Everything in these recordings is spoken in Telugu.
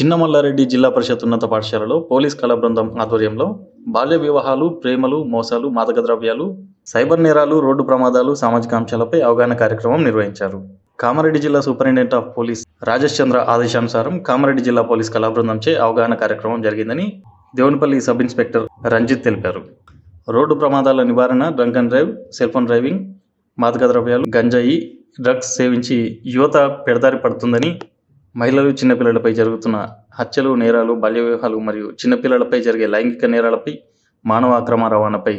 చిన్నమల్లారెడ్డి జిల్లా పరిషత్ ఉన్నత పాఠశాలలో పోలీస్ కళా బృందం ఆధ్వర్యంలో బాల్య వివాహాలు ప్రేమలు మోసాలు మాదక ద్రవ్యాలు సైబర్ నేరాలు రోడ్డు ప్రమాదాలు సామాజిక అంశాలపై అవగాహన కార్యక్రమం నిర్వహించారు. కామారెడ్డి జిల్లా superintendent of police Rajesh Chandra ఆదేశానుసారం కామారెడ్డి జిల్లా పోలీస్ కళా బృందంచే అవగాహన కార్యక్రమం జరిగిందని దేవునిపల్లి సబ్ ఇన్స్పెక్టర్ రంజిత్ తెలిపారు. రోడ్డు ప్రమాదాల నివారణ drunk and drive cell phone driving మాదక ద్రవ్యాలు గంజాయి డ్రగ్స్ సేవించి యువత పెడదారి పడుతుందని మహిళలు చిన్నపిల్లలపై జరుగుతున్న హత్యలు నేరాలు బాల్య వివాహాలు మరియు చిన్నపిల్లలపై జరిగే లైంగిక నేరాలపై మానవ అక్రమ రవాణాపై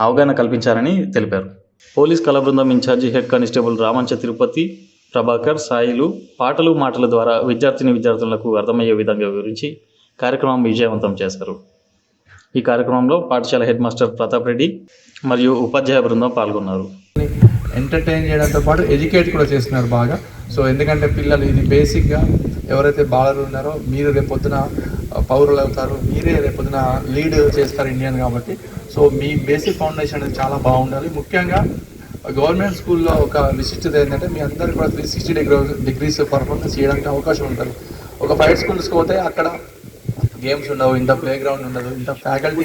అవగాహన కల్పించారని తెలిపారు. పోలీస్ కళా బృందం in-charge head constable Ramancha Tirupati Prabhakar Sailu పాటలు మాటల ద్వారా విద్యార్థిని విద్యార్థులకు అర్థమయ్యే విధంగా వివరించి కార్యక్రమం విజయవంతం చేశారు. ఈ కార్యక్రమంలో పాఠశాల హెడ్ మాస్టర్ ప్రతాప్ రెడ్డి మరియు ఉపాధ్యాయ బృందం పాల్గొన్నారు. ఎంటర్టైన్ చేయడంతో పాటు ఎడ్యుకేట్ కూడా చేస్తున్నారు బాగా. సో ఎందుకంటే పిల్లలు ఇది బేసిక్గా ఎవరైతే బాలలు ఉన్నారో మీరు రేపొద్దున పౌరులు అవుతారు మీరే రేపొద్దున లీడ్ చేస్తారు ఇండియన్ కాబట్టి. సో మీ బేసిక్ ఫౌండేషన్ అనేది చాలా బాగుండాలి. ముఖ్యంగా గవర్నమెంట్ స్కూల్లో ఒక విశిష్టత ఏంటంటే మీ అందరూ కూడా three sixty degree degrees performance చేయడానికి అవకాశం ఉంటుంది. ఒక ప్రైవేట్ స్కూల్స్కి పోతే అక్కడ గేమ్స్ ఉండవు ఇంత ప్లే గ్రౌండ్ ఉండదు ఇంత ఫ్యాకల్టీ